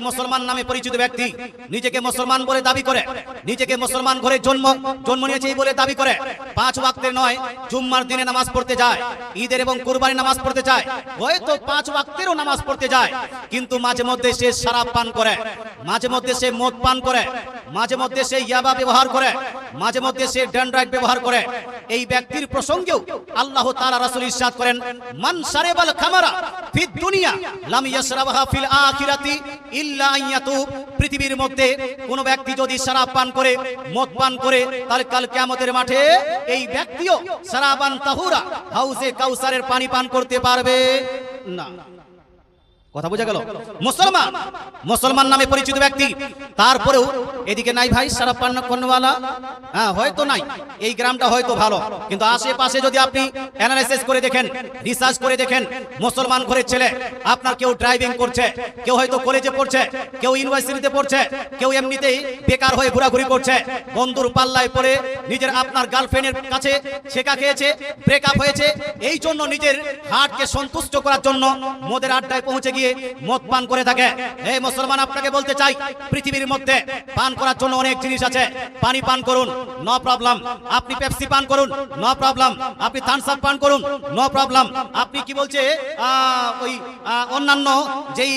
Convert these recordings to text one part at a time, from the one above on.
মুসলমান নামে পরিচিত ব্যক্তি। নিজেকে মুসলমান বলে দাবি করে। নিজেকে মুসলমান ঘরে জন্ম। জন্ম নিয়েছে এই বলে দাবি করে। পাঁচ ওয়াক্তের নয়, জুম্মার দিনে নামাজ পড়তে যায়। ঈদের এবং কুরবানি নামাজ পড়তে যায়। হয়তো পাঁচ ওয়াক্তেরও নামাজ পড়তে যায়। কিন্তু মাঝে মধ্যে সে শরাব পান করে। মাঝে মধ্যে সে মদ পান করে। মাঝে মধ্যে সে ইয়াবা ব্যবহার করে। মাঝে মধ্যে সে ড্যান্ড্রাইট ব্যবহার করে। এই ব্যক্তির প্রসঙ্গেও আল্লাহ তাআলা রাসূল ইরশাদ করেন, মান সারেবাল খামারা ফিদ দুনিয়া লাম ইয়াশরাবহা ফিল আখিরাতি ইল্লা আইয়াতুব পৃথিবীর মধ্যে কোন ব্যক্তি যদি শরাব পান করে, মদ পান করে, তাহলে কাল কিয়ামতের মাঠে এই ব্যক্তিও শরাবান তাহুরা হাউজে কাউসারের পানি পান করতে পারবে? না। কথা বোঝা গেল? মুসলমান। মুসলমান নামে পরিচিত ব্যক্তি। তারপরেও এদিকে নাই ভাই সারা পান্না কর্ণওয়ালা। হ্যাঁ হয়তো নাই। এই গ্রামটা হয়তো ভালো। কিন্তু আশেপাশে যদি আপনি অ্যানালাইসিস করে দেখেন রিসার্চ করে দেখেন, মুসলমান ঘরের ছেলে, আপনার কেউ ড্রাইভিং করছে, কেউ হয়তো কলেজে পড়ছে, কেউ ইউনিভার্সিটিতে পড়ছে, কেউ এমনিতেই বেকার হয়ে ঘোরাঘুরি করছে, বন্ধুর পাল্লায় পড়ে নিজের আপনার গার্লফ্রেন্ডের কাছে ছেকা খেয়েছে ব্রেকআপ হয়েছে, এই জন্য নিজের হার্টকে সন্তুষ্ট করার জন্য মদের আড্ডায় পৌঁছে গিয়ে মদ পান করে থাকে। এই মুসলমান, আপনাকে বলতে চাই, পৃথিবীর মধ্যে পান করার জন্য অনেক জিনিস আছে। পানি পান করুন নো প্রবলেম আপনি পেপসি পান করুন নো প্রবলেম আপনি থামস আপ পান করুন নো প্রবলেম আপনি কি বলছে ওই অন্যান্য যেই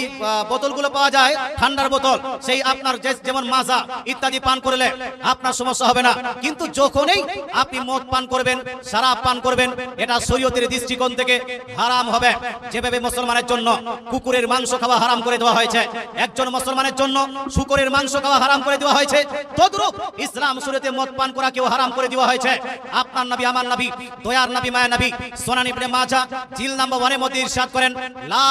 বোতলগুলো পাওয়া যায়, ঠান্ডার বোতল, সেই আপনার যেমন মাজা ইত্যাদি পান করলে আপনার সমস্যা হবে না। কিন্তু যখনই আপনি মদ পান করবেন, শরাব পান করবেন, এটা শরীয়তের দৃষ্টিকোণ থেকে হারাম হবে। যেভাবে মুসলমানের জন্য কুকুরের মাংস খাওয়া হারাম করে দেওয়া হয়েছে, একজন মুসলমানের জন্য শুকরের মাংস খাওয়া হারাম করে দেওয়া হয়েছে, তদ্রূপ ইসলাম শুরুতে মদ পান করা কেউ হারাম করে দেওয়া হয়েছে। আপনার নবী, আমার নবী, দয়ার নবী মায়া নবী, সোনান ইবনে মাজা, জিল নাম্বার ওয়ানের মধ্যে ইরশাদ করেন, লা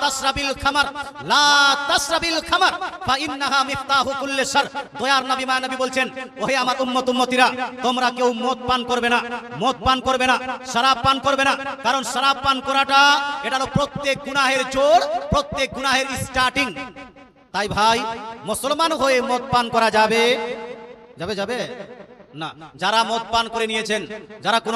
তাসরাবিল খামার, লা তাসরাবিল খামার ফা ইন্নাহা মিফতাহু কুল্লি শার দয়ার নবী মায়া নবী বলছেন, ওহে আমার উম্মত, উম্মতিরা তোমরা কেউ মদ পান করবে না, মদ পান করবে না, শরাব পান করবে না। কারণ শরাব পান করাটা এটা হলো প্রত্যেক গুনাহের জোর, প্রত্যেক গুনাহের স্টার্টিং তাই ভাই, মুসলমান হয়ে মদ পান করা যাবে? যাবে যাবে? না, যারা মদ পান করে নিয়েছেন, যারা কোনোদিন